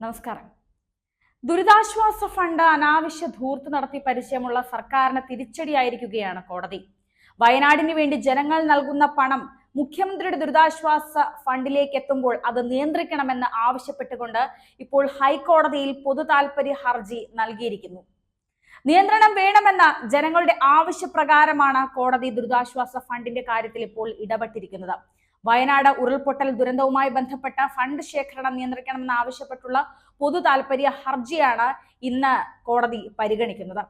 നമസ്കാരം. ദുരിതാശ്വാസ ഫണ്ട് അനാവശ്യ ധൂർത്ത് നടത്തി പരിചയമുള്ള സർക്കാരിന് തിരിച്ചടിയായിരിക്കുകയാണ് കോടതി. വയനാടിന് വേണ്ടി ജനങ്ങൾ നൽകുന്ന പണം മുഖ്യമന്ത്രിയുടെ ദുരിതാശ്വാസ ഫണ്ടിലേക്ക് എത്തുമ്പോൾ അത് നിയന്ത്രിക്കണമെന്ന് ആവശ്യപ്പെട്ടുകൊണ്ട് ഇപ്പോൾ ഹൈക്കോടതിയിൽ പൊതു താൽപര്യ ഹർജി നൽകിയിരിക്കുന്നു. നിയന്ത്രണം വേണമെന്ന ജനങ്ങളുടെ ആവശ്യപ്രകാരമാണ് കോടതി ദുരിതാശ്വാസ ഫണ്ടിന്റെ കാര്യത്തിൽ ഇപ്പോൾ ഇടപെട്ടിരിക്കുന്നത്. വയനാട് ഉരുൾപൊട്ടൽ ദുരന്തവുമായി ബന്ധപ്പെട്ട ഫണ്ട് ശേഖരണം നിയന്ത്രിക്കണമെന്ന് ആവശ്യപ്പെട്ടുള്ള പൊതു താൽപര്യ ഹർജിയാണ് ഇന്ന് കോടതി പരിഗണിക്കുന്നത്.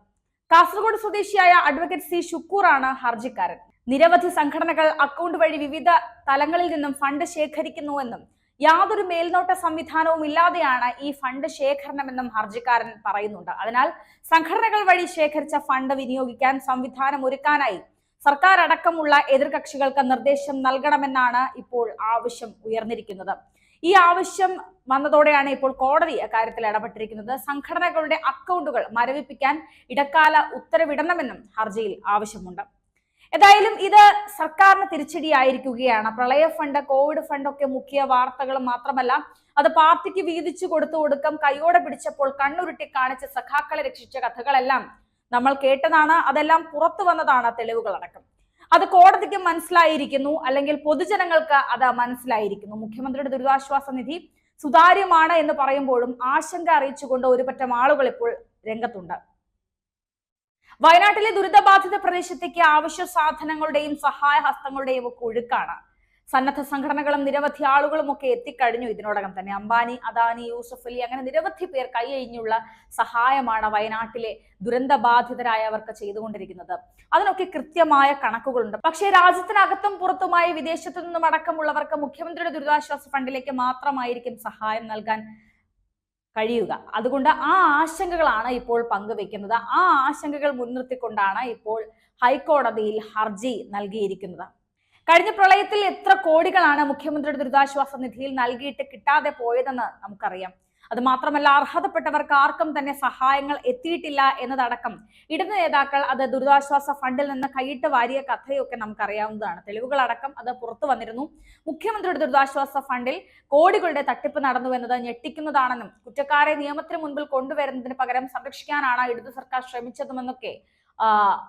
കാസർഗോഡ് സ്വദേശിയായ അഡ്വക്കേറ്റ് സി ഷുക്കൂറാണ് ഹർജിക്കാരൻ. നിരവധി സംഘടനകൾ അക്കൗണ്ട് വഴി വിവിധ തലങ്ങളിൽ നിന്നും ഫണ്ട് ശേഖരിക്കുന്നുവെന്നും യാതൊരു മേൽനോട്ട സംവിധാനവും ഇല്ലാതെയാണ് ഈ ഫണ്ട് ശേഖരണമെന്നും ഹർജിക്കാരൻ പറയുന്നുണ്ട്. അതിനാൽ സംഘടനകൾ വഴി ശേഖരിച്ച ഫണ്ട് വിനിയോഗിക്കാൻ സംവിധാനം ഒരുക്കാനായി സർക്കാർ അടക്കമുള്ള എതിർകക്ഷികൾക്ക് നിർദ്ദേശം നൽകണമെന്നാണ് ഇപ്പോൾ ആവശ്യം ഉയർന്നിരിക്കുന്നത്. ഈ ആവശ്യം വന്നതോടെയാണ് ഇപ്പോൾ കോടതി അക്കാര്യത്തിൽ ഇടപെട്ടിരിക്കുന്നത്. സംഘടനകളുടെ അക്കൗണ്ടുകൾ മരവിപ്പിക്കാൻ ഇടക്കാല ഉത്തരവിടണമെന്നും ഹർജിയിൽ ആവശ്യമുണ്ട്. ഏതായാലും ഇത് സർക്കാരിന് തിരിച്ചടിയായിരിക്കുകയാണ്. പ്രളയ ഫണ്ട് കോവിഡ് ഫണ്ട് ഒക്കെ മുഖ്യ വാർത്തകൾ മാത്രമല്ല അത് പാർട്ടിക്ക് വീതിച്ചു കൊടുത്തു കൊടുക്കം കൈയോടെ പിടിച്ചപ്പോൾ കണ്ണുരുട്ടി കാണിച്ച സഖാക്കളെ രക്ഷിച്ച കഥകളെല്ലാം നമ്മൾ കേട്ടതാണ് അതെല്ലാം പുറത്തു വന്നതാണ് തെളിവുകളടക്കം അത് കോടതിക്ക് മനസ്സിലായിരിക്കുന്നു അല്ലെങ്കിൽ പൊതുജനങ്ങൾക്ക് അത് മനസ്സിലായിരിക്കുന്നു. മുഖ്യമന്ത്രിയുടെ ദുരിതാശ്വാസ നിധി സുതാര്യമാണ് എന്ന് പറയുമ്പോഴും ആശങ്ക അറിയിച്ചുകൊണ്ട് ഒരുപറ്റം ആളുകൾ ഇപ്പോൾ രംഗത്തുണ്ട്. വയനാട്ടിലെ ദുരിതബാധിത പ്രദേശത്തേക്ക് ആവശ്യ സാധനങ്ങളുടെയും സഹായ ഹസ്തങ്ങളുടെയും ഒക്കെ ഒഴുക്കാണ്. സന്നദ്ധ സംഘടനകളും നിരവധി ആളുകളും ഒക്കെ എത്തിക്കഴിഞ്ഞു. ഇതിനോടകം തന്നെ അംബാനി അദാനി യൂസഫ് അലി അങ്ങനെ നിരവധി പേർ കൈയഴിഞ്ഞുള്ള സഹായമാണ് വയനാട്ടിലെ ദുരന്തബാധിതരായവർക്ക് ചെയ്തുകൊണ്ടിരിക്കുന്നത്. അതിനൊക്കെ കൃത്യമായ കണക്കുകളുണ്ട്. പക്ഷേ രാജ്യത്തിനകത്തും പുറത്തുമായി വിദേശത്തു നിന്നും അടക്കമുള്ളവർക്ക് മുഖ്യമന്ത്രിയുടെ ദുരിതാശ്വാസ ഫണ്ടിലേക്ക് മാത്രമായിരിക്കും സഹായം നൽകാൻ കഴിയുക. അതുകൊണ്ട് ആ ആശങ്കകളാണ് ഇപ്പോൾ പങ്കുവെക്കുന്നത് ആ ആശങ്കകൾ മുൻനിർത്തിക്കൊണ്ടാണ് ഇപ്പോൾ ഹൈക്കോടതിയിൽ ഹർജി നൽകിയിരിക്കുന്നത്. കഴിഞ്ഞ പ്രളയത്തിൽ എത്ര കോടികളാണ് മുഖ്യമന്ത്രിയുടെ ദുരിതാശ്വാസ നിധിയിൽ നൽകിയിട്ട് കിട്ടാതെ പോയതെന്ന് നമുക്കറിയാം. അത് മാത്രമല്ല അർഹതപ്പെട്ടവർക്ക് ആർക്കും തന്നെ സഹായങ്ങൾ എത്തിയിട്ടില്ല എന്നതടക്കം ഇടതു നേതാക്കൾ അത് ദുരിതാശ്വാസ ഫണ്ടിൽ നിന്ന് കൈയിട്ട് വാരിയ കഥയൊക്കെ നമുക്കറിയാവുന്നതാണ്. തെളിവുകളടക്കം അത് പുറത്തു വന്നിരുന്നു. മുഖ്യമന്ത്രിയുടെ ദുരിതാശ്വാസ ഫണ്ടിൽ കോടികളുടെ തട്ടിപ്പ് നടന്നു എന്നത് ഞെട്ടിക്കുന്നതാണെന്നും കുറ്റക്കാരെ നിയമത്തിന് മുൻപിൽ കൊണ്ടുവരുന്നതിന് പകരം സംരക്ഷിക്കാനാണ് ഇടതു സർക്കാർ ശ്രമിച്ചതുമെന്നൊക്കെ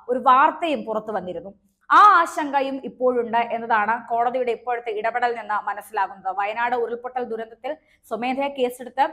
ഒരു വാർത്തയും പുറത്തു വന്നിരുന്നു. ആ ആശങ്കയും ഇപ്പോഴുണ്ട് എന്നതാണ് കോടതിയുടെ ഇപ്പോഴത്തെ ഇടപെടൽ നിന്ന് മനസ്സിലാകുന്നത്. വയനാട് ഉരുൾപൊട്ടൽ ദുരന്തത്തിൽ സ്വമേധയാ കേസെടുത്ത്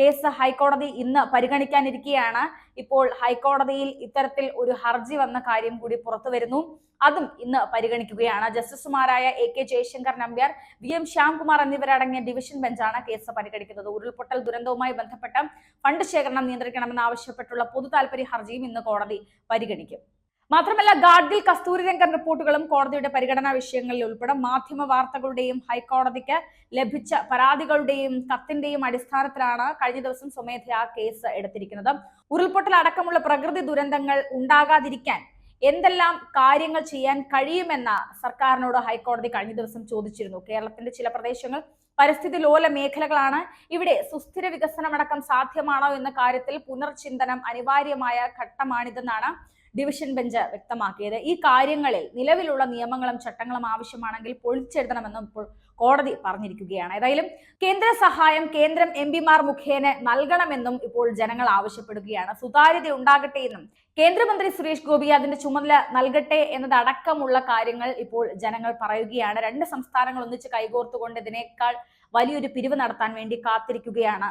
കേസ് ഹൈക്കോടതി ഇന്ന് പരിഗണിക്കാനിരിക്കെയാണ്. ഇപ്പോൾ ഹൈക്കോടതിയിൽ ഇത്തരത്തിൽ ഒരു ഹർജി വന്ന കാര്യം കൂടി പുറത്തു വരുന്നു അതും ഇന്ന് പരിഗണിക്കുകയാണ്. ജസ്റ്റിസുമാരായ A K Jayashankar Nambiar V M Shyamkumar എന്നിവരടങ്ങിയ ഡിവിഷൻ ബെഞ്ചാണ് കേസ് പരിഗണിക്കുന്നത്. ഉരുൾപൊട്ടൽ ദുരന്തവുമായി ബന്ധപ്പെട്ട ഫണ്ട് ശേഖരണം നിയന്ത്രിക്കണമെന്ന് ആവശ്യപ്പെട്ടുള്ള പൊതു താൽപര്യ ഹർജിയും ഇന്ന് കോടതി പരിഗണിക്കും. മാത്രമല്ല ഗാഡ്ഗിൽ കസ്തൂരിരംഗൻ റിപ്പോർട്ടുകളും കോടതിയുടെ പരിഗണനാ വിഷയങ്ങളിൽ ഉൾപ്പെടെ മാധ്യമ വാർത്തകളുടെയും ഹൈക്കോടതിക്ക് ലഭിച്ച പരാതികളുടെയും കത്തിന്റെയും അടിസ്ഥാനത്തിലാണ് കഴിഞ്ഞ ദിവസം സ്വമേധയാ കേസ് എടുത്തിരിക്കുന്നത്. ഉരുൾപൊട്ടൽ അടക്കമുള്ള പ്രകൃതി ദുരന്തങ്ങൾ ഉണ്ടാകാതിരിക്കാൻ എന്തെല്ലാം കാര്യങ്ങൾ ചെയ്യാൻ കഴിയുമെന്ന സർക്കാരിനോട് ഹൈക്കോടതി കഴിഞ്ഞ ദിവസം ചോദിച്ചിരുന്നു. കേരളത്തിന്റെ ചില പ്രദേശങ്ങൾ പരിസ്ഥിതി ലോല മേഖലകളാണ് ഇവിടെ സുസ്ഥിര വികസനമടക്കം സാധ്യമാണോ എന്ന കാര്യത്തിൽ പുനർചിന്തനം അനിവാര്യമായ ഘട്ടമാണിതെന്നാണ് ഡിവിഷൻ ബെഞ്ച് വ്യക്തമാക്കിയത്. ഈ കാര്യങ്ങളിൽ നിലവിലുള്ള നിയമങ്ങളും ചട്ടങ്ങളും ആവശ്യമാണെങ്കിൽ പൊളിച്ചെഴുതണമെന്നും ഇപ്പോൾ കോടതി പറഞ്ഞിരിക്കുകയാണ്. ഏതായാലും കേന്ദ്ര സഹായം കേന്ദ്രം എം പിമാർ മുഖേന നൽകണമെന്നും ഇപ്പോൾ ജനങ്ങൾ ആവശ്യപ്പെടുകയാണ്. സുതാര്യത ഉണ്ടാകട്ടെ എന്നും കേന്ദ്രമന്ത്രി സുരേഷ് ഗോപി അതിന്റെ ചുമതല നൽകട്ടെ എന്നതടക്കമുള്ള കാര്യങ്ങൾ ഇപ്പോൾ ജനങ്ങൾ പറയുകയാണ്. രണ്ട് സംസ്ഥാനങ്ങൾ ഒന്നിച്ച് കൈകോർത്തുകൊണ്ട് ഇതിനേക്കാൾ വലിയൊരു പിരിവ് നടത്താൻ വേണ്ടി കാത്തിരിക്കുകയാണ്.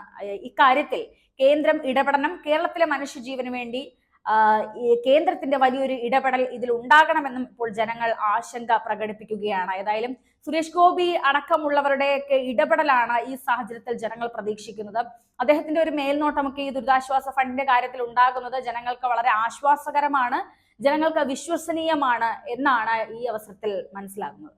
ഇക്കാര്യത്തിൽ കേന്ദ്രം ഇടപെടണം. കേരളത്തിലെ മനുഷ്യജീവന് വേണ്ടി കേന്ദ്രത്തിന്റെ വലിയൊരു ഇടപെടൽ ഇതിൽ ഉണ്ടാകണമെന്നും ഇപ്പോൾ ജനങ്ങൾ ആശങ്ക പ്രകടിപ്പിക്കുകയാണ്. ഏതായാലും സുരേഷ് ഗോപി അടക്കമുള്ളവരുടെയൊക്കെ ഇടപെടലാണ് ഈ സാഹചര്യത്തിൽ ജനങ്ങൾ പ്രതീക്ഷിക്കുന്നത്. അദ്ദേഹത്തിന്റെ ഒരു മേൽനോട്ടമൊക്കെ ഈ ദുരിതാശ്വാസ ഫണ്ടിന്റെ കാര്യത്തിൽ ഉണ്ടാകുന്നത് ജനങ്ങൾക്ക് വളരെ ആശ്വാസകരമാണ്. ജനങ്ങൾക്ക് വിശ്വസനീയമാണ് എന്നാണ് ഈ അവസരത്തിൽ മനസ്സിലാകുന്നത്.